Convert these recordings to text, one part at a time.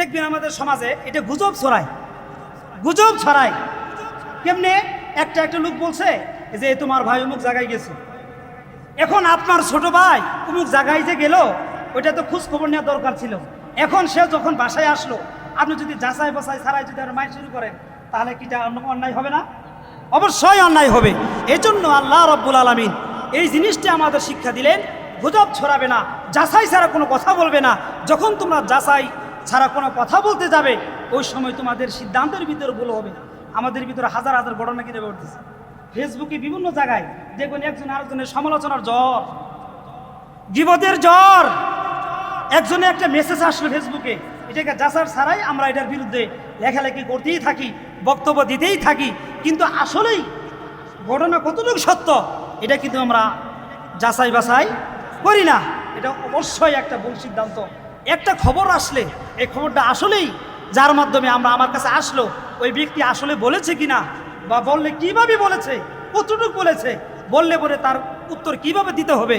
দেখবেন আমাদের সমাজে এটা গুজব ছড়ায়। গুজব ছড়ায়। কেমনে? একটা একটা লোক বলছে যে তোমার ভাই অমুক জায়গায় গেছে। এখন আপনার ছোট ভাই অমুক জায়গায় যে গেল, ওইটা তো খোঁজ খবর নেওয়া দরকার ছিল। এখন সে যখন বাসায় আসলো, আপনি যদি যাচাই বাসাই ছাড়াই যদি আর মাইক শুরু করেন, তাহলে কি এটা অন্য- অন্যায় হবে না? অবশ্যই অন্যায় হবে। এজন্য আল্লাহ রব্বুল আলমিন এই জিনিসটি আমাদের শিক্ষা দিলেন, গুজব ছড়াবে না, যাচাই ছাড়া কোনো কথা বলবে না। যখন তোমরা যাচাই ছাড়া কোনো কথা বলতে যাবে, ওই সময় তোমাদের সিদ্ধান্তের ভিতরে ভুল হবে আমাদের ভিতরে হাজার হাজার ঘটনা কিনে উঠতেছে ফেসবুকে বিভিন্ন জায়গায় দেখবেন একজন আরেকজনের সমালোচনার জ্বর গিবদের জ্বর। একজনে একটা মেসেজ আসলো ফেসবুকে এটাকে যাচার ছাড়াই আমরা এটার বিরুদ্ধে লেখালেখি করতেই থাকি, বক্তব্য দিতেই থাকি। কিন্তু আসলেই ঘটনা কতটুকু সত্য, এটা কিন্তু আমরা যাচাই বাছাই করি না। এটা অবশ্যই একটা ভুল সিদ্ধান্ত। একটা খবর আসলে, এই খবরটা আসলেই যার মাধ্যমে আমরা আমার কাছে আসলো, ওই ব্যক্তি আসলে বলেছে কিনা বা বললে কীভাবে বলেছে, কতটুকু বলেছে, বললে পরে তার উত্তর কীভাবে দিতে হবে,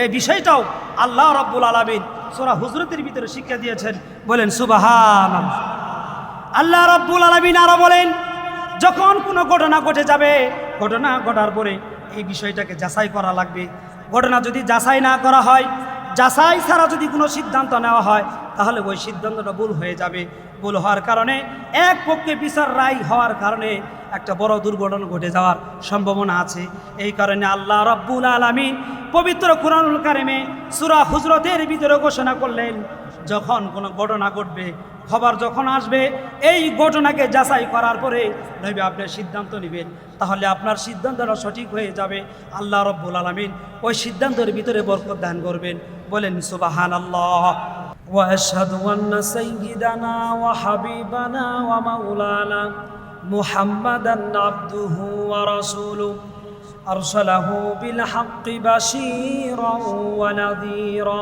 এই বিষয়টাও আল্লাহ রব্বুল আলমিন সোরা হুজরতের ভিতরে শিক্ষা দিয়েছেন, বলেন সুবাহান আল্লাহ রব্বুল আলমিন আরও বলেন, যখন কোনো ঘটনা ঘটে যাবে, ঘটনা ঘটার পরে এই বিষয়টাকে যাচাই করা লাগবে। ঘটনা যদি যাচাই না করা হয় যাচাই ছাড়া যদি কোনো সিদ্ধান্ত নেওয়া হয়, তাহলে ওই সিদ্ধান্তটা ভুল হয়ে যাবে। ভুল হওয়ার কারণে এক পক্ষে বিচার রায় হওয়ার কারণে একটা বড় দুর্ঘটনা ঘটে যাওয়ার সম্ভাবনা আছে। এই কারণে আল্লাহ রব্বুল আলমিন পবিত্র কোরআনুল কারিমে সুরা হুজরতের ভিতরে ঘোষণা করলেন, যখন কোনো ঘটনা ঘটবে খবর যখন আসবে এই ঘটনাকে যাচাই করার পরে নইবে আপনি সিদ্ধান্ত নেবেন তাহলে আপনার সিদ্ধান্তটা সঠিক হয়ে যাবে আল্লাহ রব্বুল আলমিন ওই সিদ্ধান্তের ভিতরে বরকত দান করবেন বলেন সুবাহান আল্লাহ واشهد ان سيدنا وحبيبنا ومولانا محمدا عبده ورسوله ارسله بالحق بشيرا ونذيرا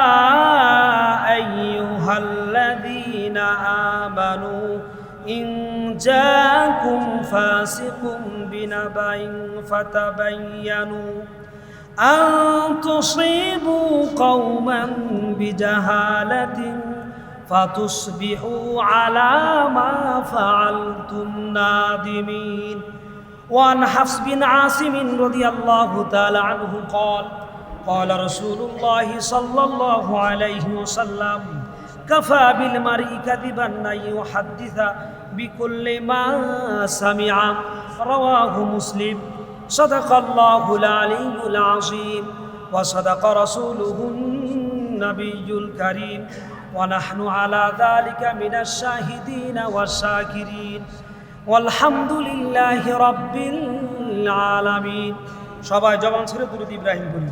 آمنوا إن جاءكم فاسق بنبأ فتبينوا أن تصيبوا قوما بجهالة فتصبحوا على ما فعلتم نادمين وعن حفص بن عاصم رضي الله تعالى عنه قال قال رسول الله صلى الله عليه وسلم কাফা বিল মারি কাদিবান নাই ও হাদ্দিসা বিকুল্লে মা সামিয়া রওয়াহু মুসলিম। সদাকাল্লাহুল আলিউল আজিম ওয়া সদাকা রাসূলুহুন নাবিয়ুল কারীম। ওয়া নাহনু আলা যালিকা মিনাশ শাহিদিন ওয়া শাকিরিন। আলহামদুলিল্লাহি রাব্বিল আলামিন। সবাই জবান ছেড়ে দুরুদ ইব্রাহিম বলি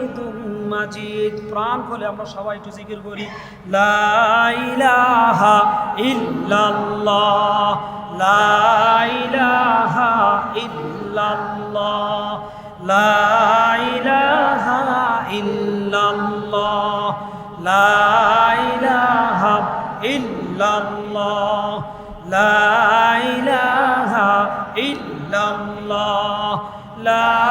মাজিদ, প্রাণ খুলে আমরা সবাই একটু জিকির করি। লা ইলাহা ইল্লাল্লাহ, লা ইলাহা ইল্লাল্লাহ, লা ইলাহা ইল্লাল্লাহ লাইলাহা ইল্লাল্লাহ, লা ইলাহা ইল্লাল্লাহ, লা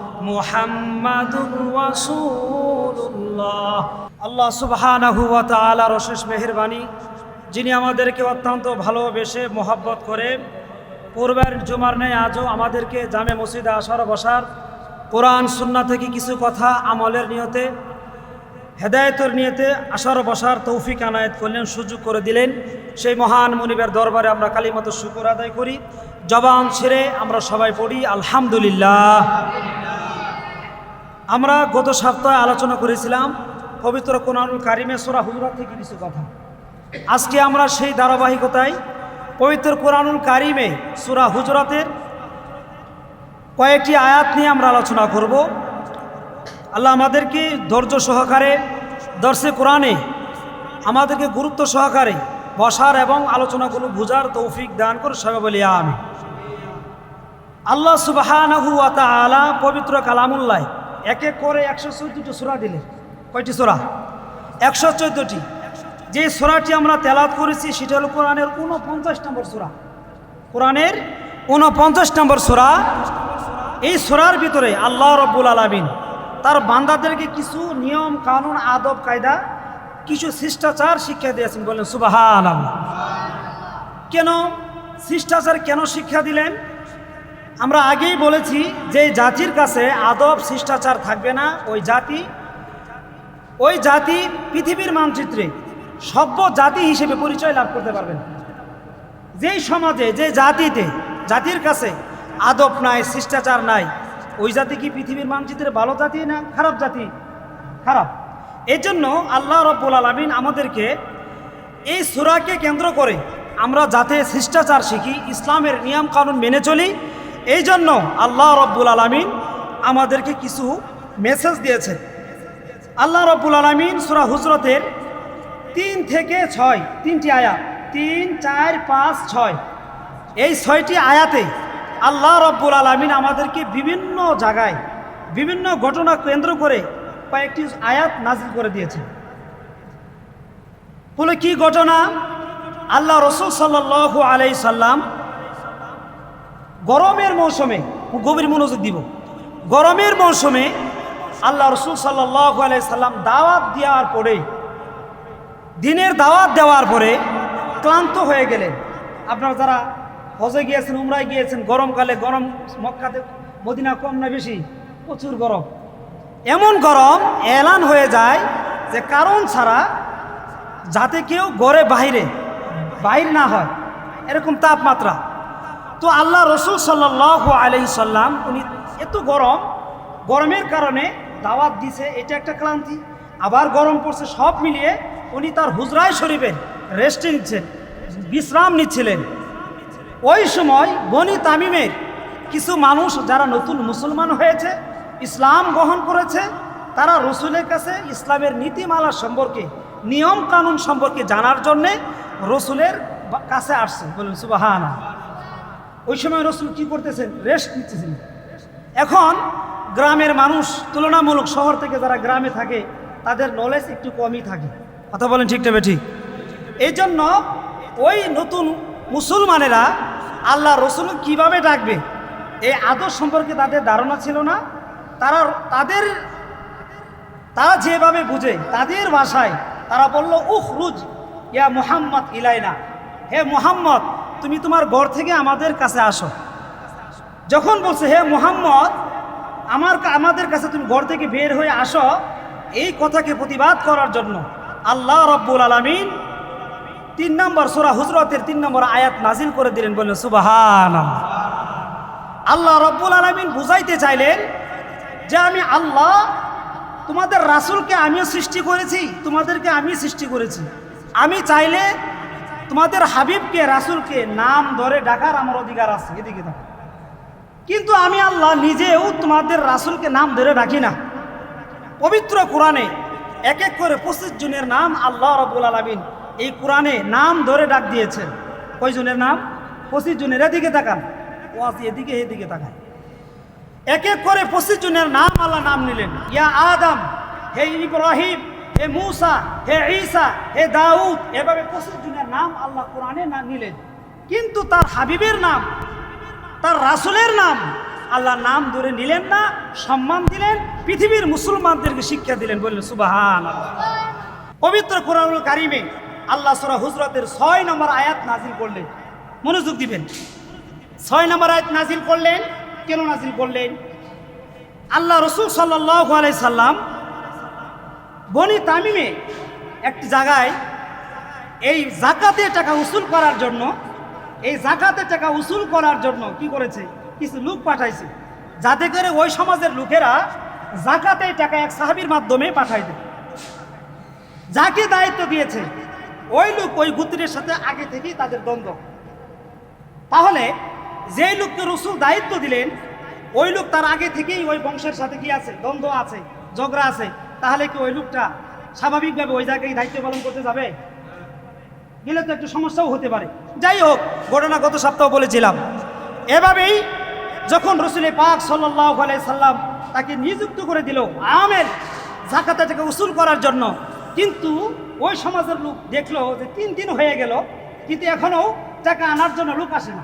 আল্লাহ সুবহানাহু ওয়া তাআলার যিনি আমাদেরকে অত্যন্ত ভালোবেসে মোহাব্বত করে পূর্বের জুমার নেই আজও আমাদেরকে জামে মসজিদে আসার বসার কোরআন সুন্না থেকে কিছু কথা আমলের নিয়তে, হেদায়তের নিয়তে আসার বসার তৌফিক আনায়ত করলেন, সুযোগ করে দিলেন। সেই মহান মনিবের দরবারে আমরা কালীমতো শুকুর আদায় করি। জবান ছেড়ে আমরা সবাই পড়ি, আলহামদুলিল্লাহ। আমরা গত সপ্তাহে আলোচনা করেছিলাম পবিত্র কোরআনুল কারিমে সোরা হুজরাত থেকে কিছু কথা। আজকে আমরা সেই ধারাবাহিকতায় পবিত্র কোরআনুল কারিমে সুরা হুজরাতের কয়েকটি আয়াত নিয়ে আমরা আলোচনা করব। আল্লাহ আমাদেরকে ধৈর্য সহকারে দর্শে কোরআনে আমাদেরকে গুরুত্ব সহকারে বসার এবং আলোচনাগুলো বুঝার তৌফিক দান করে সবাই বলি আমি আল্লাহ আলা পবিত্র কালামুল্লাহ এক করে একশো চোদ্দটি সোরা দিলেন কয়টি সোরা? একশো চোদ্দটি। যে সোরাটি আমরা তেলাত করেছি, সেটা হলো কোরআনের উনপঞ্চাশ নম্বর সোরা। কোরআনের উনপঞ্চাশ নম্বর সোরা। এই সোরার ভিতরে আল্লাহ রব্বুল আলমিন তার বান্দাদেরকে কিছু নিয়ম, কানুন, আদব, কায়দা, কিছু শিষ্টাচার শিক্ষা দিয়েছেন। বললেন আল্লাহ কেন? শিষ্টাচার কেন শিক্ষা দিলেন? আমরা আগেই বলেছি যে জাতির কাছে আদব, শিষ্টাচার থাকবে না। ওই জাতি ওই জাতি পৃথিবীর মানচিত্রে সভ্য জাতি হিসেবে পরিচয় লাভ করতে পারবে না। যেই সমাজে, যে জাতিতে, জাতির কাছে আদব নাই, শিষ্টাচার নাই, ওই জাতি কি পৃথিবীর মানচিত্রে ভালো জাতি না খারাপ জাতি? খারাপ। এই জন্য আল্লাহ রব্বুল আলমিন আমাদেরকে এই সুরাকে কেন্দ্র করে আমরা যাতে শিষ্টাচার শিখি, ইসলামের নিয়ম কানুন মেনে চলি এই জন্য আল্লাহ রব্বুল আলমিন আমাদেরকে কিছু মেসেজ দিয়েছে আল্লাহ রব্বুল আলমিন সুরা হুজরতের তিন থেকে ছয়, তিনটি আয়াত, তিন, চার, পাঁচ, ছয়। এই ছয়টি আয়াতে আল্লাহ রব্বুল আলমিন আমাদেরকে বিভিন্ন জায়গায় বিভিন্ন ঘটনা কেন্দ্র করে কয়েকটি আয়াত নাজিল করে দিয়েছে বলে কি ঘটনা? আল্লাহ রসুল সাল্লাহ আলাই সাল্লাম গরমের মৌসুমে, গভীর মনোযোগ দিব। গরমের মৌসুমে আল্লাহ রসুল সাল্লাম দাওয়াত দেওয়ার পরে, দিনের দাওয়াত দেওয়ার পরে ক্লান্ত হয়ে গেলেন। আপনারা যারা হজে গিয়েছেন, উমরায় গিয়েছেন, গরমকালে, গরম মক্কাতে, মদিনা কম না বেশি, প্রচুর গরম। এমন গরম এলান হয়ে যায় যে কারণ ছাড়া যাতে কেউ গড়ে বাহিরে, বাহির না হয়। এরকম তাপমাত্রা। তো আল্লাহ রসুল সাল্লাহ আলহি সাল্লাম, উনি এত গরম, গরমের কারণে দাওয়াত দিছে, এটা একটা ক্লান্তি, আবার গরম পড়ছে, সব মিলিয়ে উনি তার হুজরায় শরীফের রেস্টে নিচ্ছেন, বিশ্রাম নিচ্ছিলেন। ওই সময় বনি তামিমের কিছু মানুষ যারা নতুন মুসলমান হয়েছে, ইসলাম গ্রহণ করেছে, তারা রসুলের কাছে ইসলামের নীতিমালা সম্পর্কে নিয়ম কানুন সম্পর্কে জানার জন্যে রসুলের কাছে আসছে। বলুন সুবাহানা ওই সময় রসুল কি করতেছেন? রেস্ট নিচ্ছেন এখন গ্রামের মানুষ তুলনামূলক শহর থেকে যারা গ্রামে থাকে, তাদের নলেজ একটু কমই থাকে। কথা বলেন ঠিক তবে ঠিক? এই জন্য ওই নতুন মুসলমানেরা আল্লাহ রসুল কীভাবে ডাকবে? এই আদর সম্পর্কে তাদের ধারণা ছিল না। তারা তাদের, তারা যেভাবে বুঝে, তাদের ভাষায় তারা বলল উহ রুজ ইয়া মুহাম্মদ ইলাইনা। হে মুহাম্মদ তুমি তোমার ঘর থেকে আমাদের কাছে আসো। যখন বলছে, হে মোহাম্মদ, আমার আমাদের কাছে তুমি ঘর থেকে বের হয়ে আসো। এই কথাকে প্রতিবাদ করার জন্য আল্লাহ রব্বুল আলমিন তিন নম্বর সোরা হুজরতের তিন নম্বর আয়াত নাজিল করে দিলেন, বললেন সুবাহান আল্লাহ রব্বুল আলমিন বুঝাইতে চাইলেন যে, আমি আল্লাহ, তোমাদের রাসূলকে আমিও সৃষ্টি করেছি, তোমাদেরকে আমি সৃষ্টি করেছি। আমি চাইলে তোমাদের হাবিবকে, রাসূলকে নাম ধরে ডাকার আমার অধিকার আছে। এদিকে দেখো। কিন্তু আমি আল্লাহ নিজেও তোমাদের রাসুলকে নাম ধরে ডাকি না। পবিত্র কোরআনে এক এক করে পঁচিশ জনের নাম আল্লাহ রবুল আলমিন এই কোরআনে নাম ধরে ডাক দিয়েছেন। কয়জনের নাম? পঁচিশ জনের এদিকে তাকান। ওয়াজ এদিকে এদিকে তাকান। এক এক করে পঁচিশ জনের নাম আল্লাহ নাম নিলেন। ইয়া আদম, হে ইব্রাহিম হে মুসা, হে ঈসা, হে দাউদ, এভাবে জনের নাম আল্লাহ কোরআনে না নিলেন। কিন্তু তার হাবিবের নাম, তার রাসুলের নাম আল্লাহর নাম ধরে নিলেন না, সম্মান দিলেন, পৃথিবীর মুসলমানদেরকে শিক্ষা দিলেন, বললেন সুবাহান পবিত্র কোরআনুল কারিমে আল্লাহ সূরা হুজরাতের ছয় নম্বর আয়াত নাজিল করলেন। মনোযোগ দিবেন। ছয় নম্বর আয়াত নাজিল করলেন। কেন নাজিল করলেন? আল্লাহ রসুল সাল্লাহ আলাই সাল্লাম বনি তামিমে একটি জায়গায় এই জাকাতে টাকা উসুল করার জন্য, এই জাকাতে টাকা উসুল করার জন্য কি করেছে? কিছু লোক পাঠাইছে। যাতে করে ওই সমাজের লোকেরা জাকাতে টাকা এক সাহাবির মাধ্যমে পাঠাই দেয়। যাকে দায়িত্ব দিয়েছে, ওই লোক ওই গুত্রের সাথে আগে থেকেই তাদের দ্বন্দ্ব। তাহলে যেই লোককে রসুল দায়িত্ব দিলেন, ওই লোক তার আগে থেকেই ওই বংশের সাথে কি আছে? দ্বন্দ্ব আছে, ঝগড়া আছে। তাহলে কি ওই লোকটা স্বাভাবিকভাবে ওই জায়গায় দায়িত্ব পালন করতে যাবে? গেলে তো একটু সমস্যাও হতে পারে। যাই হোক, ঘটনা গত সপ্তাহ বলেছিলাম। এভাবেই যখন রসুল পাক সাল্লাহ সাল্লাম তাকে নিযুক্ত করে দিল, আমের জাকাতা থেকে উসুল করার জন্য, কিন্তু ওই সমাজের লোক দেখল যে তিন দিন হয়ে গেল, কিন্তু এখনও টাকা আনার জন্য লোক আসে না।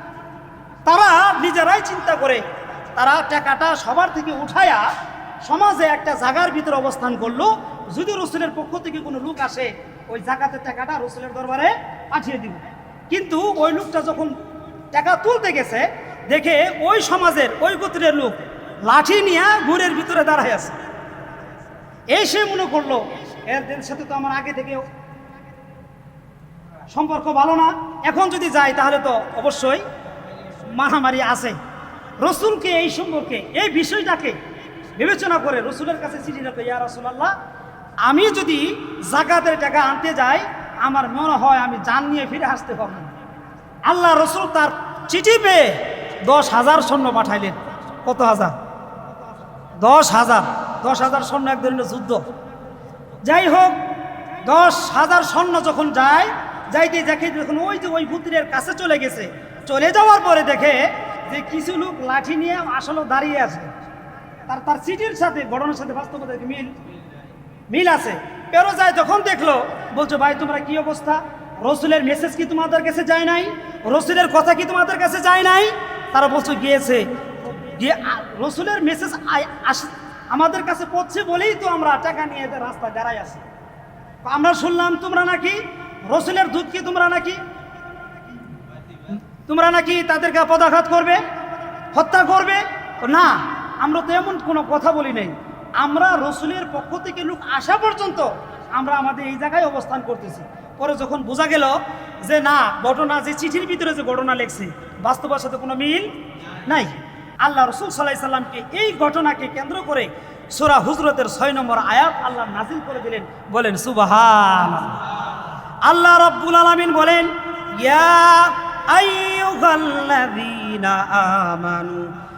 তারা নিজেরাই চিন্তা করে, তারা টাকাটা সবার থেকে উঠায়া সমাজে একটা জাগার ভিতরে অবস্থান করল। যদি রসুলের পক্ষ থেকে কোনো লোক আসে, ওই জাগাতে টাকাটা রসুলের দরবারে পাঠিয়ে দিব। কিন্তু ওই লোকটা যখন টাকা তুলতে গেছে, দেখে ওই সমাজের, ওই গোত্রের লোক লাঠি নিয়ে ঘুরের ভিতরে দাঁড়ায় আছে। এই সে মনে করল, এর সাথে তো আমার আগে থেকে সম্পর্ক ভালো না। এখন যদি যাই, তাহলে তো অবশ্যই মারামারি আছে। রসুলকে এই সম্পর্কে, এই বিষয়টাকে বিবেচনা করে রসুলের কাছে চিঠি রাখো, ইয়া রসুলাল্লাহ, আমি যদি জাকাতের টাকা আনতে যাই, আমার মনে হয় আমি জান নিয়ে ফিরে আসতে পারব আল্লাহ রসুল তার চিঠি পেয়ে দশ হাজার সৈন্য পাঠাইলেন। কত হাজার? দশ হাজার। দশ হাজার সৈন্য এক ধরনের যুদ্ধ। যাই হোক, দশ হাজার সৈন্য যখন যায়, যাইতে দেখে যখন ওই যে ওই পুত্রের কাছে চলে গেছে। চলে যাওয়ার পরে দেখে যে কিছু লোক লাঠি নিয়ে আসলে, দাঁড়িয়ে আছে। তার তার সিটির সাথে ঘটনার সাথে বাস্তবতার মিল মিল আছে। পেরো যায় যখন দেখল, বলছো, ভাই, তোমরা কি অবস্থা? রসুলের মেসেজ কি তোমাদের কাছে যায় নাই? রসুলের কথা কি তোমাদের কাছে যায় নাই? তারা বলছো, গিয়েছে। গিয়ে রসুলের মেসেজ আমাদের কাছে পড়ছে বলেই তো আমরা টাকা নিয়ে রাস্তায় দাঁড়াই আছি। আমরা শুনলাম, তোমরা নাকি রসুলের দুধ কি? তোমরা নাকি তোমরা নাকি তাদেরকে পদাঘাত করবে? হত্যা করবে? না আমরা তো এমন কোনো কথা বলি নাই। আমরা রসুলের পক্ষ থেকে লোক আসা পর্যন্ত আমরা আমাদের এই জায়গায় অবস্থান করতেছি। পরে যখন বোঝা গেল যে না, ঘটনা যে চিঠির ভিতরে যে ঘটনা লেখছে, বাস্তবের সাথে কোনো মিল নাই। আল্লাহ রসুল সাল্লাহ সাল্লামকে এই ঘটনাকে কেন্দ্র করে সোরা হুজরতের ছয় নম্বর আয়াত আল্লাহ নাজিল করে দিলেন। বলেন সুবাহান আল্লাহ রব্বুল আলমিন বলেন, ইয়া আমানু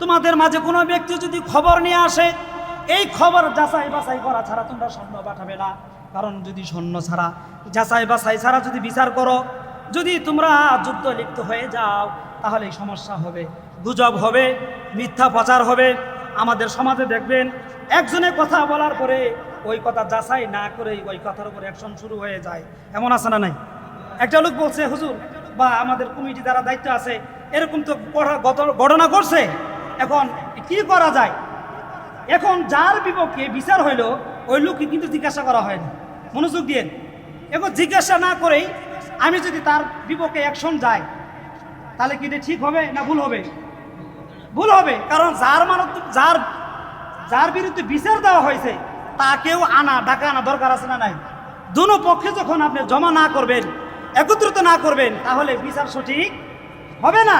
তোমাদের মাঝে কোনো ব্যক্তি যদি খবর নিয়ে আসে, এই খবর যাচাই বাছাই করা ছাড়া তোমরা স্বর্ণ পাঠাবে না। কারণ যদি স্বর্ণ ছাড়া, যাচাই বাছাই ছাড়া যদি বিচার করো, যদি তোমরা যুদ্ধ লিপ্ত হয়ে যাও, তাহলে এই সমস্যা হবে, গুজব হবে, মিথ্যা প্রচার হবে। আমাদের সমাজে দেখবেন, একজনে কথা বলার পরে ওই কথা যাচাই না করে ওই কথার উপর অ্যাকশন শুরু হয়ে যায়। এমন আছে না নাই? একটা লোক বলছে, হুজুর, বা আমাদের কমিটি যারা দায়িত্ব আছে, এরকম তো ঘটনা করছে এখন কি করা যায়? এখন যার বিপক্ষে বিচার হইল, ওই লোককে কিন্তু জিজ্ঞাসা করা হয়নি। মনোযোগ দিয়ে। এখন জিজ্ঞাসা না করেই আমি যদি তার বিপক্ষে অ্যাকশন যাই, তাহলে কি ঠিক হবে না ভুল হবে? ভুল হবে, কারণ যার মানত যার যার বিরুদ্ধে বিচার দেওয়া হয়েছে, তাকেও আনা, ডাকা আনা দরকার আছে না নাই? দুনো পক্ষে যখন আপনি জমা না করবেন, একত্রিত না করবেন, তাহলে বিচার সঠিক হবে না।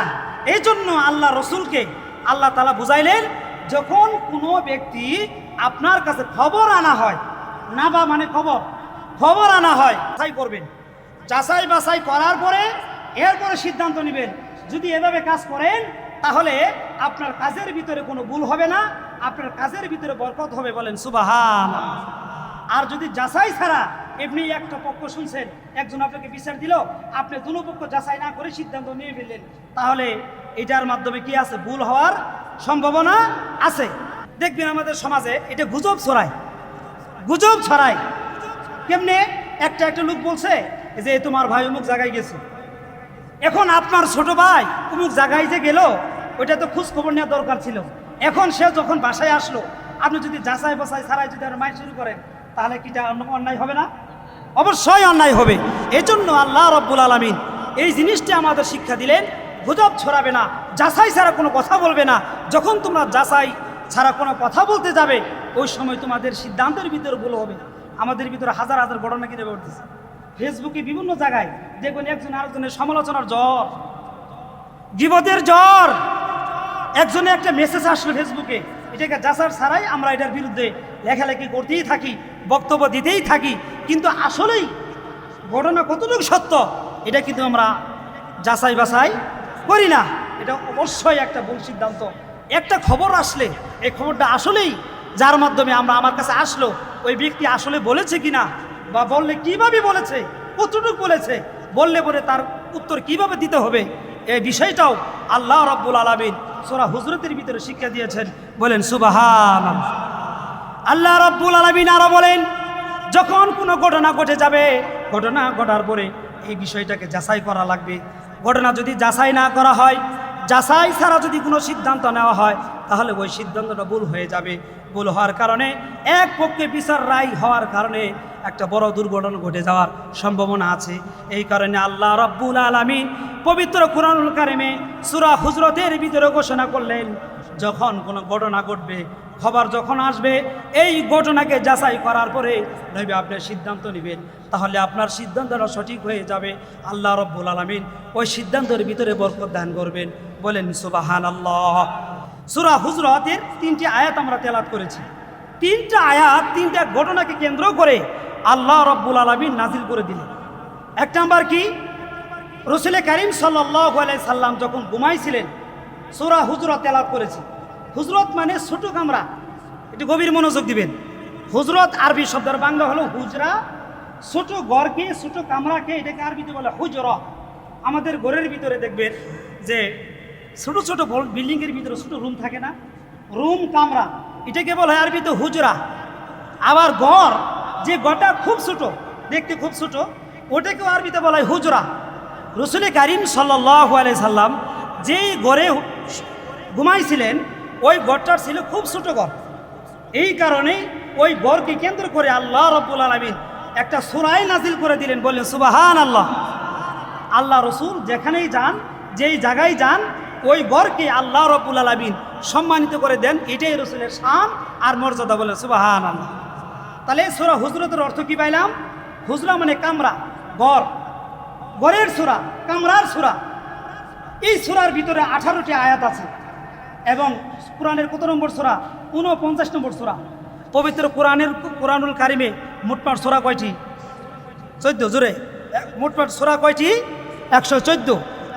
এই জন্য আল্লাহ রসুলকে আল্লাহ তালা বুঝাইলেন, যখন কোনো ব্যক্তি আপনার কাছে খবর আনা হয় না বা মানে খবর খবর আনা হয় তাই করবেন। যাচাই বাছাই করার পরে এরপরে সিদ্ধান্ত নেবেন। যদি এভাবে কাজ করেন, তাহলে আপনার কাজের ভিতরে কোনো ভুল হবে না, আপনার কাজের ভিতরে বরকত হবে বলেন সুবাহান আর যদি যাচাই ছাড়া এমনি একটা পক্ষ শুনছেন, একজন আপনাকে বিচার দিল, আপনি দুনো পক্ষ যাচাই না করে সিদ্ধান্ত নিয়ে ফেললেন, তাহলে এটার মাধ্যমে কি আছে? ভুল হওয়ার সম্ভাবনা আছে। দেখবেন আমাদের সমাজে এটা গুজব ছড়ায়। গুজব ছড়ায়। কেমনে? একটা একটা লোক বলছে যে তোমার ভাই অমুক জায়গায় গেছে। এখন আপনার ছোট ভাই অমুক জায়গায় যে গেল, ওইটা তো খোঁজ খবর নেওয়া দরকার ছিল। এখন সে যখন বাসায় আসলো, আপনি যদি যাচাই বাসাই ছাড়াই যদি আর শুরু করেন, তাহলে কি অন্যায় হবে না? অবশ্যই অন্যায় হবে। এই জন্য আল্লাহ রব্বুল আলমিন এই জিনিসটি আমাদের শিক্ষা দিলেন। গুজব ছড়াবে না, যাচাই ছাড়া কোনো কথা বলবে না। যখন তোমরা যাচাই ছাড়া কোনো কথা বলতে যাবে, ওই সময় তোমাদের সিদ্ধান্তের ভিতরে ভুল হবে আমাদের ভিতরে হাজার হাজার ঘটনা কিনে উঠতেছে ফেসবুকে বিভিন্ন জায়গায় দেখবেন একজন আরেকজনের সমালোচনার জ্বর জীবদের জ্বর। একজনে একটা মেসেজ আসলো ফেসবুকে, এটাকে যাচার ছাড়াই আমরা এটার বিরুদ্ধে লেখালেখি করতেই থাকি, বক্তব্য দিতেই থাকি। কিন্তু আসলেই ঘটনা কতটুকু সত্য, এটা কিন্তু আমরা যাচাই বাছাই করি না। এটা অবশ্যই একটা ভুল সিদ্ধান্ত। একটা খবর আসলে, এই খবরটা আসলেই যার মাধ্যমে আমরা আমার কাছে আসলো, ওই ব্যক্তি আসলে বলেছে কিনা বা বললে কীভাবে বলেছে, কতটুকু বলেছে, বললে পরে তার উত্তর কীভাবে দিতে হবে এই বিষয়টাও আল্লাহ রব্বুল আলমিন সোরা হুজরতের ভিতরে শিক্ষা দিয়েছেন। বলেন সুবাহান আল্লাহ রব্বুল আলমিন আরও বলেন, যখন কোনো ঘটনা ঘটে যাবে, ঘটনা ঘটার পরে এই বিষয়টাকে যাচাই করা লাগবে। ঘটনা যদি যাচাই না করা হয়, যাচাই ছাড়া যদি কোনো সিদ্ধান্ত নেওয়া হয়, তাহলে ওই সিদ্ধান্তটা ভুল হয়ে যাবে। ভুল হওয়ার কারণে এক পক্ষে বিচার রায় হওয়ার কারণে একটা বড় দুর্ঘটনা ঘটে যাওয়ার সম্ভাবনা আছে। এই কারণে আল্লাহ রব্বুল আলমিন পবিত্র কোরআনুল কারিমে সুরা হুজরতের ভিতরে ঘোষণা করলেন, যখন কোনো ঘটনা ঘটবে, খবর যখন আসবে, এই ঘটনাকে যাচাই করার পরে নইবে আপনি সিদ্ধান্ত নেবেন। তাহলে আপনার সিদ্ধান্তটা সঠিক হয়ে যাবে। আল্লাহ রব্বুল আলমিন ওই সিদ্ধান্তের ভিতরে বরকত দান করবেন। বলেন সুবাহান আল্লাহ সুরা হুজরতের তিনটি আয়াত আমরা তেলাত করেছি। তিনটা আয়াত, তিনটা ঘটনাকে কেন্দ্র করে আল্লাহ রব্বুল আলমিন নাজিল করে দিলেন। এক নাম্বার কি? রসুলে করিম সাল্লাহ সাল্লাম যখন ঘুমাইছিলেন, সুরা হুজরত তেলাত করেছি। হুজরত মানে ছোট কামরা। একটু গভীর মনোযোগ দিবেন। হুজরত আরবি শব্দের বাংলা হলো হুজরা ছোট ঘরকে ছোট কামরাকে এটাকে আরবিতে বলে হুজরত আমাদের ঘরের ভিতরে দেখবেন যে ছোট ছোট বিল্ডিংয়ের ভিতরে ছোট রুম থাকে না। রুম, কামরা, এটাকে বলা হয় আরবিতে হুজরা। আবার ঘর যে ঘরটা খুব ছোট, দেখতে খুব ছোট, ওটাকেও আরবিতে বলা হয় হুজরা। রসুল করিম সাল্লাহ সাল্লাম যেই ঘরে ঘুমাইছিলেন, ওই ঘরটার ছিল খুব ছোট ঘর এই কারণে ওই ঘরকে কেন্দ্র করে আল্লাহ রব্বুল আলমিন একটা সুরাই নাজিল করে দিলেন, বললেন সুবাহান আল্লাহ আল্লাহ রসুল যেখানেই যান, যেই জায়গায় যান, ওই গড়কে আল্লাহ রব্বুল আলমিন সম্মানিত করে দেন, এটাই রসুলের শান আর মর্যাদা বলে সুবাহান আল্লাহ তাহলে সুরা হুজরতের অর্থ কী পাইলাম? হুজরা মানে কামরা গড় গড়ের সুরা, কামরার সুরা। এই সুরার ভিতরে আঠারোটি আয়াত আছে এবং কোরআনের কত নম্বর সুরা? উনপঞ্চাশ নম্বর সুরা। পবিত্র কোরআনের কোরআনুল কারিমে মোটমাট সোরা কয়টি? চোদ্দ, জোরে। মোটমাট সুরা কয়টি? একশো চোদ্দ।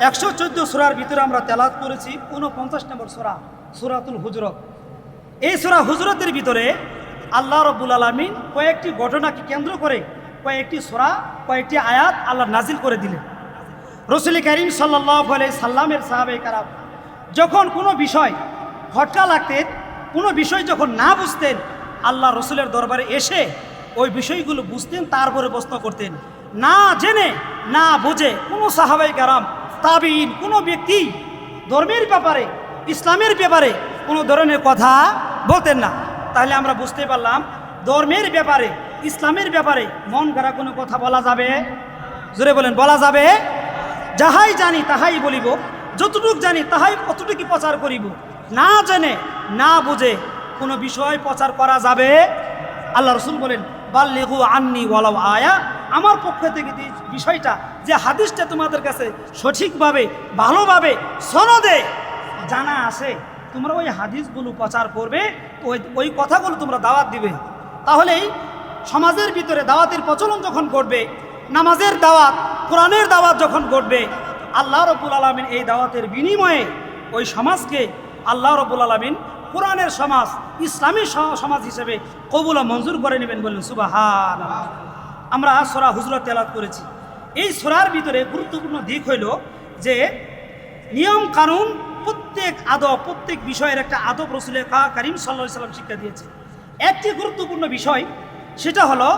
একশো চোদ্দ সোরার ভিতরে আমরা তেলাত করেছি উনপঞ্চাশ নম্বর সোরা, সুরাতুল হুজরত। এই সোরা হুজরতের ভিতরে আল্লাহ রব্বুল আলমিন কয়েকটি ঘটনাকে কেন্দ্র করে কয়েকটি সুরা, কয়েকটি আয়াত আল্লাহ নাজিল করে দিলেন। রসুল করিম সাল্লাহ আলাই সাল্লামের সাহাবে কারাম যখন কোনো বিষয় খটকা লাগতেন কোনো বিষয় যখন না বুঝতেন আল্লাহ রসুলের দরবারে এসে ওই বিষয়গুলো বুঝতেন, তারপরে প্রশ্ন করতেন। না জেনে, না বুঝে কোনো সাহাবাই কারাম তাবিন কোনো ব্যক্তি ধর্মের ব্যাপারে, ইসলামের ব্যাপারে কোনো ধরনের কথা বলতেন না। তাহলে আমরা বুঝতে পারলাম, ধর্মের ব্যাপারে, ইসলামের ব্যাপারে মন করা কোনো কথা বলা যাবে? জোরে বলেন, বলা যাবে? যাহাই জানি তাহাই বলিব, যতটুক জানি তাহাই অতটুকু প্রচার করিব। না জেনে, না বুঝে কোনো বিষয় প্রচার করা যাবে? আল্লাহ রসুল বলেন বাল্লেহু আন্নি ওয়ালাও আয়া। আমার পক্ষ থেকে যে বিষয়টা, যে হাদিসটা তোমাদের কাছে সঠিকভাবে, ভালোভাবে সনদে জানা আছে, তোমরা ওই হাদিসগুলো প্রচার করবে ওই ওই কথাগুলো তোমরা দাওয়াত দিবে। তাহলেই সমাজের ভিতরে দাওয়াতের প্রচলন যখন ঘটবে, নামাজের দাওয়াত, কোরআনের দাওয়াত যখন ঘটবে, আল্লাহ রব্বুল আলমিন এই দাওয়াতের বিনিময়ে ওই সমাজকে আল্লাহ রবুল আলমিন কোরআনের সমাজ, ইসলামী সমাজ হিসেবে কবুল মঞ্জুর করে নেবেন বললেন সুবাহান আমরা সোরা হুজরত তেলাত করেছি। এই সোরার ভিতরে গুরুত্বপূর্ণ দিক হইল যে, নিয়ম কানুন প্রত্যেক আদব, প্রত্যেক বিষয়ের একটা আদব রসুলে করিম সাল্লা সাল্লাম শিক্ষা দিয়েছে একটি গুরুত্বপূর্ণ বিষয়, সেটা হলো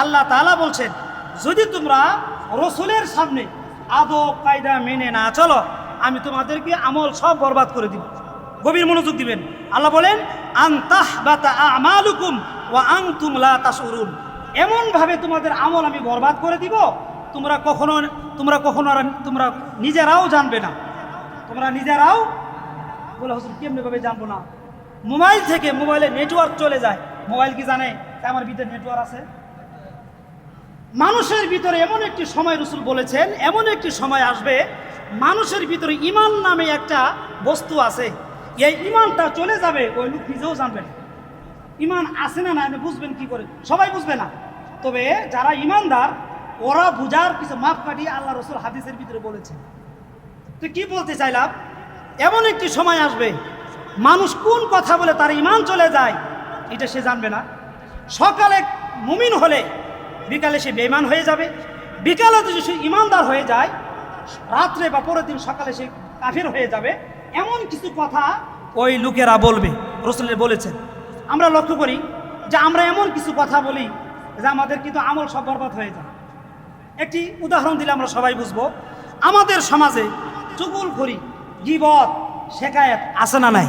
আল্লাহ তাআলা বলছেন, যদি তোমরা রসুলের সামনে আদব, কায়দা মেনে না চলো, আমি তোমাদেরকে আমল সব বরবাদ করে দিব। গভীর মনোযোগ দিবেন। আল্লাহ বলেন আন্তাহ বাতা আমালুকুম ওয়া আনতুম লা তাশউরুন। এমন ভাবে তোমাদের আমল আমি বরবাদ করে দিব, তোমরা কখনো তোমরা কখনো আর তোমরা নিজেরাও জানবে না। তোমরা নিজেরাও বলে, হুজুর, কেমনি ভাবে জানব না? মোবাইল থেকে মোবাইলে নেটওয়ার্ক চলে যায়। মোবাইল কি জানে আমার ভিতরে নেটওয়ার্ক আছে? মানুষের ভিতরে এমন একটি সময় রসুল বলেছেন, এমন একটি সময় আসবে, মানুষের ভিতরে ইমান নামে একটা বস্তু আছে। এই ইমানটা চলে যাবে, ওই লোক নিজেও জানবে ইমান আছে না না আপনি বুঝবেন কি করে? সবাই বুঝবে না। তবে যারা ইমানদার, ওরা বুঝার কিছু মাপ কাটিয়ে আল্লাহ রসুল হাদিসের ভিতরে বলেছে তো কি বলতে চাইলাম? এমন একটি সময় আসবে, মানুষ কোন কথা বলে তার ইমান চলে যায়, এটা সে জানবে না। সকালে মুমিন হলে বিকালে সে বেইমান হয়ে যাবে। বিকালে যদি সে ইমানদার হয়ে যায়, রাত্রে বা পরের দিন সকালে সে কাফির হয়ে যাবে। এমন কিছু কথা ওই লোকেরা বলবে রসুলের বলেছেন। আমরা লক্ষ্য করি যে আমরা এমন কিছু কথা বলি যে আমাদের কিন্তু আমল সব বরবাদ হয়ে যায়। একটি উদাহরণ দিলে আমরা সবাই বুঝব আমাদের সমাজে চুগুল করি গিবত শেখায়ত আছে না নাই?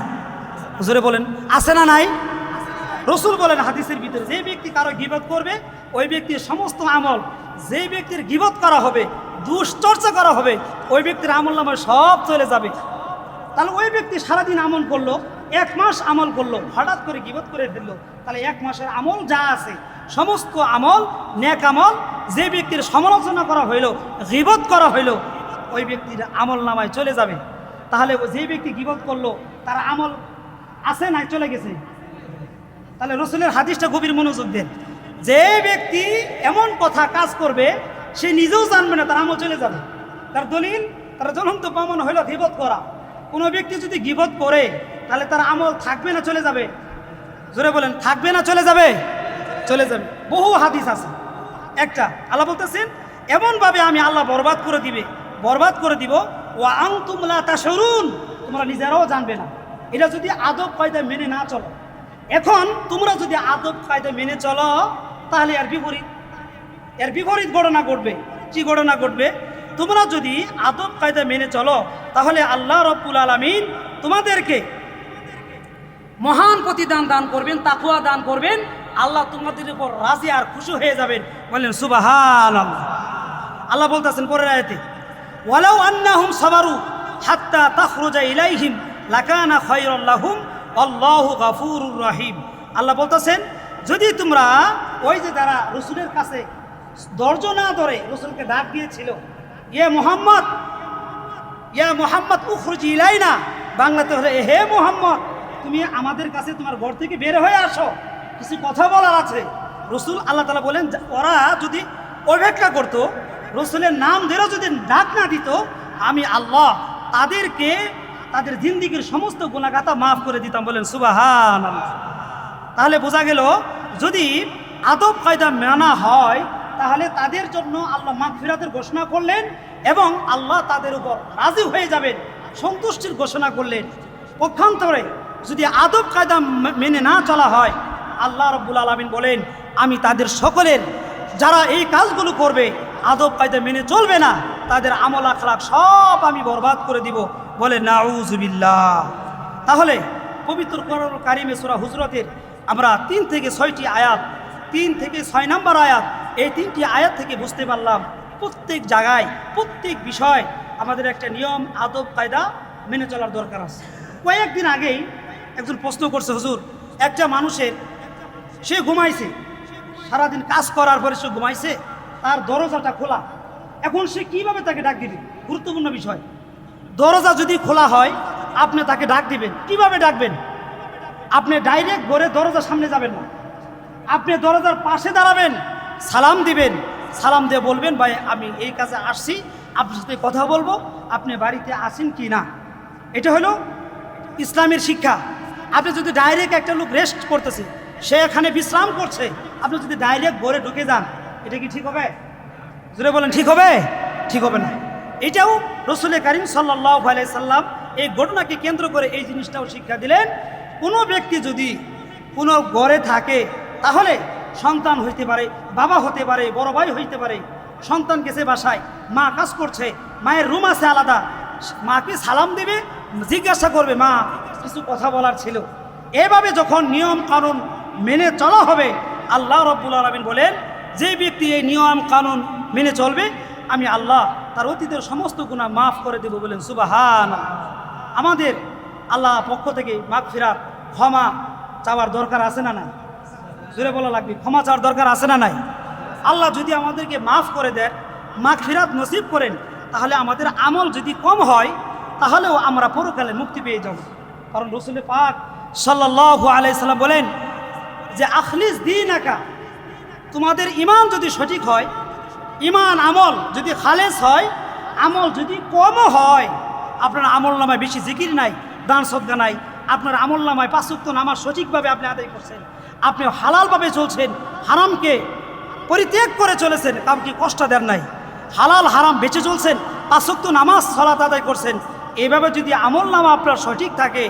হুজুরে বলেন আছে না নাই? রসুল বলেন হাদিসের ভিতরে যে ব্যক্তি কারও গিবত করবে ওই ব্যক্তির সমস্ত আমল যে ব্যক্তির গিবত করা হবে দুশ্চর্চা করা হবে ওই ব্যক্তির আমল নামে সব চলে যাবে। তাহলে ওই ব্যক্তি সারাদিন আমল করল, এক মাস আমল করল, হঠাৎ করে গিবত করে ফেলল, তাহলে এক মাসের আমল যা আছে, সমস্ত আমল, নেক আমল, যে ব্যক্তির সমালোচনা করা হইল, গিবত করা হইল, ওই ব্যক্তির আমল নামায় চলে যাবে। তাহলে যে ব্যক্তি গিবত করল, তার আমল আছে নাই, চলে গেছে। তাহলে রসুলের হাদিসটা গভীর মনোযোগ দেন। যে ব্যক্তি এমন কথা কাজ করবে, সে নিজেও জানবে না তার আমল চলে যাবে। তার দলিল, তার জ্বলন্ত প্রমাণ হইল গিবত করা। কোনো ব্যক্তি যদি গিবত করে, তাহলে তার আমল থাকবে না চলে যাবে। জোরে বলেন, থাকবে না চলে যাবে? চলে যাবে। বহু হাদিস আছে। একটা, আল্লাহ বলতেছেন, এমনভাবে আমি আল্লাহ বরবাদ করে দিবে, বরবাদ করে দিব ও আং তুমলা তা সরুন তোমরা নিজেরাও জানবে না। এটা যদি আদব কায়দা মেনে না চলো। এখন তোমরা যদি আদব কায়দা মেনে চলো, তাহলে এর বিপরীত। এর বিপরীত ঘটনা ঘটবে। কি ঘটনা ঘটবে? তোমরা যদি আদব কায়দা মেনে চলো, তাহলে আল্লাহ রব্বুল আলমিন তোমাদেরকে মহান প্রতিদান দান করবেন তাকুয়া দান করবেন। আল্লাহ তোমাদের উপর রাজি আর খুশি হয়ে যাবেন। বললেন সুবাহান আল্লাহ আল্লাহ বলতেছেন পরের আয়াতে, ওয়ালাউ আন্নাহুম হাত্তা তাখরুজা ইলাইহিম লাকানা খায়রাল্লাহুম আল্লাহু গাফুরুর রহিম। আল্লাহ বলতেছেন, যদি তোমরা ওই যে যারা রসুলের কাছে দর্জ না ধরে রসুলকে ডাক দিয়েছিল ইয়ে মোহাম্মদ। ইয়া মোহাম্মদ, উখরুজ ইলাইনা। বাংলাতে হলে হে মোহাম্মদ, তুমি আমাদের কাছে তোমার ঘর থেকে বের হয়ে আসো। কিছু কথা বলার আছে। রসুল আল্লাহ তালা বলেন ওরা যদি অপেক্ষা করতো, রসুলের নাম ধরেও যদি ডাক না দিত, আমি আল্লাহ তাদেরকে, তাদের জিন্দিগির সমস্ত গুণাগাতা মাফ করে দিতাম। বলেন সুবাহান তাহলে বোঝা গেল, যদি আদব কায়দা মানা হয় তাহলে তাদের জন্য আল্লাহ মাগফিরাতের ঘোষণা করলেন এবং আল্লাহ তাদের উপর রাজি হয়ে যাবেন, সন্তুষ্টির ঘোষণা করলেন। পক্ষান্তরে যদি আদব কায়দা মেনে না চলা হয়, আল্লাহ রব্বুল আলমিন বলেন, আমি তাদের সকলের, যারা এই কাজগুলো করবে, আদব কায়দা মেনে চলবে না, তাদের আমল আখলাক সব আমি বরবাদ করে দিব। বলে নাউজুবিল্লাহ তাহলে পবিত্র করণ কারিমে হুজরতের আমরা তিন থেকে ছয়টি আয়াত, তিন থেকে ছয় নম্বর আয়াত এই তিনটি আয়াত থেকে বুঝতে পারলাম প্রত্যেক জায়গায়, প্রত্যেক বিষয় আমাদের একটা নিয়ম, আদব, কায়দা মেনে চলার দরকার আছে। কয়েকদিন আগেই একজন প্রশ্ন করছে, হুজুর, একটা মানুষের, সে ঘুমাইছে, সারাদিন কাজ করার পরে সে ঘুমাইছে, তার দরজাটা খোলা, এখন সে কীভাবে তাকে ডাক দিবে? গুরুত্বপূর্ণ বিষয়। দরজা যদি খোলা হয়, আপনি তাকে ডাক দিবেন। কীভাবে ডাকবেন? আপনি ডাইরেক্ট ঘরে দরজার সামনে যাবেন না। আপনি দরজার পাশে দাঁড়াবেন সালাম দিবেন, সালাম দিয়ে বলবেন, ভাই, আমি এই কাজে আসছি, আপনার সাথে কথা বলব, আপনি বাড়িতে আসেন কি না? এটা হলো ইসলামের শিক্ষা। আপনি যদি ডাইরেক্ট একটা লোক রেস্ট করতেছে, সে এখানে বিশ্রাম করছে, আপনি যদি ডাইরেক্ট ঘরে ঢুকে যান, এটা কি ঠিক হবে? জুড়ে বলেন, ঠিক হবে? ঠিক হবে না। এটাও রসুল করিম সাল্লাহ সাল্লাম এই ঘটনাকে কেন্দ্র করে এই জিনিসটাও শিক্ষা দিলেন। কোনো ব্যক্তি যদি কোনো ঘরে থাকে, তাহলে সন্তান হইতে পারে, বাবা হতে পারে, বড় ভাই হইতে পারে, সন্তান গেছে বাসায়, মা কাজ করছে, মায়ের রুম আছে আলাদা, মাকে সালাম দেবে, জিজ্ঞাসা করবে, মা, কিছু কথা বলার ছিল। এভাবে যখন নিয়ম কানুন মেনে চলা হবে, আল্লাহ রব্বুল আলমিন বলেন, যে ব্যক্তি এই নিয়ম কানুন মেনে চলবে, আমি আল্লাহ তার অতীতের সমস্ত গুণা মাফ করে দেব বলেন সুবাহান আমাদের আল্লাহ পক্ষ থেকে মাফ ফিরার ক্ষমা চাওয়ার দরকার আছে না নাই? জুড়ে বলা লাগবে, ক্ষমা চাওয়ার দরকার আছে না নাই? আল্লাহ যদি আমাদেরকে মাফ করে দেন মাফ ফিরাত নসিব করেন, তাহলে আমাদের আমল যদি কম হয়, তাহলেও আমরা পরকালে মুক্তি পেয়ে যাব। কারণ রসুল পাক সাল্লাহ আলাইসাল্লাম বলেন যে, আখলিস দিন একা তোমাদের ইমান যদি সঠিক হয় ইমান আমল যদি খালেস হয়, আমল যদি কমও হয়, আপনার আমল নামায় বেশি জিকির নাই, দান সদ্গা নাই, আপনার আমল নামায় পাঁচুক্ত নামাজ সঠিকভাবে আপনি আদায় করছেন। আপনি হালালভাবে চলছেন, হারামকে পরিত্যাগ করে চলেছেন কাউকে কষ্ট দেন নাই? হালাল হারাম বেঁচে চলছেন পাঁচুক্ত নামাজ সলাত আদায় করছেন, এভাবে যদি আমল নামা আপনার সঠিক থাকে,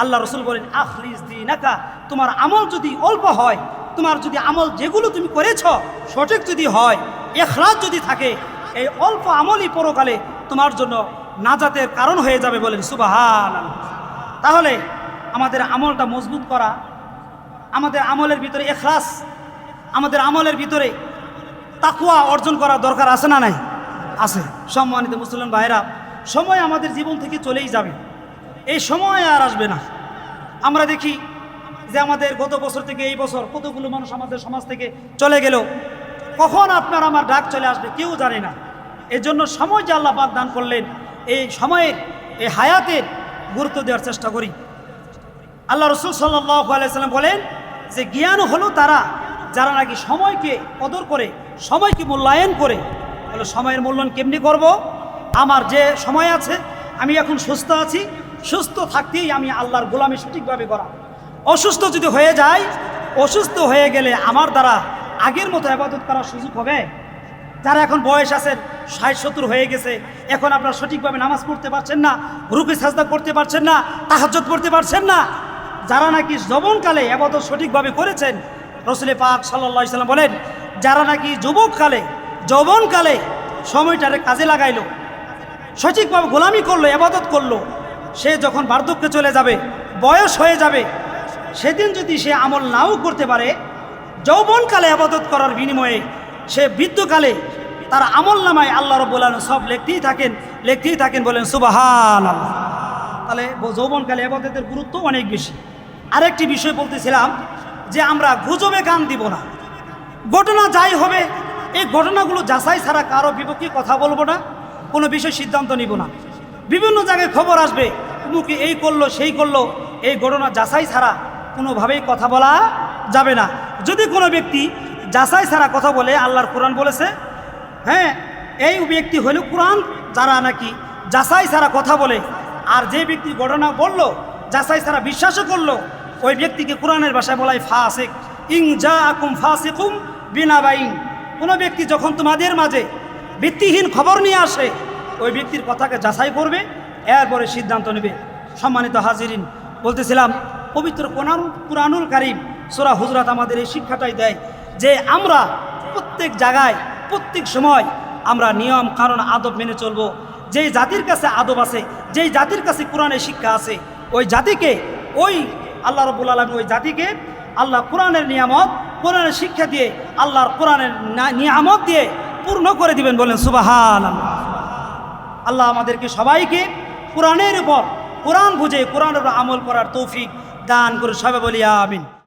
আল্লাহ রসুল বলেন, আখলিস দিন একা তোমার আমল যদি অল্প হয়, তোমার যদি আমল যেগুলো তুমি করেছ সঠিক যদি হয় এখরাজ যদি থাকে, এই অল্প আমলই পরকালে তোমার জন্য নাজাতের কারণ হয়ে যাবে বলেন সুবাহান তাহলে আমাদের আমলটা মজবুত করা আমাদের আমলের ভিতরে এখলাস, আমাদের আমলের ভিতরে তাকুয়া অর্জন করা দরকার আছে না নাই? আছে। সম্মানিত মুসলমান ভাইরা সময় আমাদের জীবন থেকে চলেই যাবে। এই সময় আর আসবে না। আমরা দেখি যে আমাদের গত বছর থেকে এই বছর কতগুলো মানুষ আমাদের সমাজ থেকে চলে গেল। কখন আপনার আমার ডাক চলে আসবে কেউ জানে না। এর জন্য সময় যে আল্লাহ পাক দান করলেন, এই সময়ের, এই হায়াতের গুরুত্ব দেওয়ার চেষ্টা করি। আল্লাহ রসুল আলাইসাল্লাম বলেন যে জ্ঞান হলো তারা যারা নাকি সময়কে কদর করে, সময়কে মূল্যায়ন করে। বলে সময়ের মূল্যায়ন কেমনি করব? আমার যে সময় আছে, আমি এখন সুস্থ আছি, সুস্থ থাকতেই আমি আল্লাহর গোলামি সঠিকভাবে করা। অসুস্থ যদি হয়ে যায়, অসুস্থ হয়ে গেলে আমার দ্বারা আগের মতো আবাদত করার সুযোগ হবে? যারা এখন বয়স আছেন, ষাট, সত্তর হয়ে গেছে, এখন আপনারা সঠিকভাবে নামাজ পড়তে পারছেন না রুপি সাজদা করতে পারছেন না তাহাজত করতে পারছেন না যারা নাকি যবনকালে আবাদত সঠিকভাবে করেছেন রসুলে পাক সাল্লা সাল্লাম বলেন, যারা নাকি যুবককালে, যৌবনকালে সময়টারে কাজে লাগাইলো, সঠিকভাবে গোলামি করল আবাদত করল, সে যখন বার্ধক্যে চলে যাবে, বয়স হয়ে যাবে, সেদিন যদি সে আমল নাও করতে পারে, যৌবনকালে আবাদত করার বিনিময়ে সে বৃদ্ধকালে তার আমল নামায় আল্লাহ রব্বুল আলম সব লিখতেই থাকেন লিখতেই থাকেন বলেন সুবাহান আল্লাহ তাহলে যৌবনকালে আবাদতের গুরুত্ব অনেক বেশি। আরেকটি বিষয় বলতেছিলাম যে আমরা গুজবে গান দিব না। ঘটনা যাই হবে, এই ঘটনাগুলো যাচাই ছাড়া কারও বিপক্ষে কথা বলব না, কোনো বিষয় সিদ্ধান্ত নিব না। বিভিন্ন জায়গায় খবর আসবে মুখে এই করল, সেই করল, এই ঘটনা যাচাই ছাড়া কোনোভাবেই কথা বলা যাবে না। যদি কোনো ব্যক্তি যাচাই ছাড়া কথা বলে, আল্লাহর কোরআন বলেছে হ্যাঁ এই ব্যক্তি হইল কোরআন, যারা নাকি যাচাই ছাড়া কথা বলে। আর যে ব্যক্তি ঘটনা বলল, যাচাই ছাড়া বিশ্বাসও করল ওই ব্যক্তিকে কোরআনের ভাষায় বলাই ফাসেক। ইং যা আকুম ফাসেকুম বিনা বাইন কোনো ব্যক্তি যখন তোমাদের মাঝে ভিত্তিহীন খবর নিয়ে আসে, ওই ব্যক্তির কথাকে যাচাই করবে, এরপরে সিদ্ধান্ত নেবে। সম্মানিত হাজিরিন, বলতেছিলাম, পবিত্র কোরআন কুরআনুল কারিম সোরা হুজরাত আমাদের এই শিক্ষাটাই দেয় যে আমরা প্রত্যেক জায়গায়, প্রত্যেক সময় আমরা নিয়ম, কারণ, আদব মেনে চলবো। যেই জাতির কাছে আদব আছে, যেই জাতির কাছে কোরআনের শিক্ষা আছে, ওই জাতিকে ওই আল্লাহ রবুল আলম ওই জাতিকে আল্লাহ কোরআনের নিয়ামত, কোরআনের শিক্ষা দিয়ে আল্লাহর কোরআনের নিয়ামত দিয়ে পূর্ণ করে দিবেন বলেন সুবাহান আল্লাহ আমাদেরকে সবাইকে কোরআনের উপর কোরআন বুঝে কোরআনের আমল করার তৌফিক দান করে সবাই বলি, আমিন।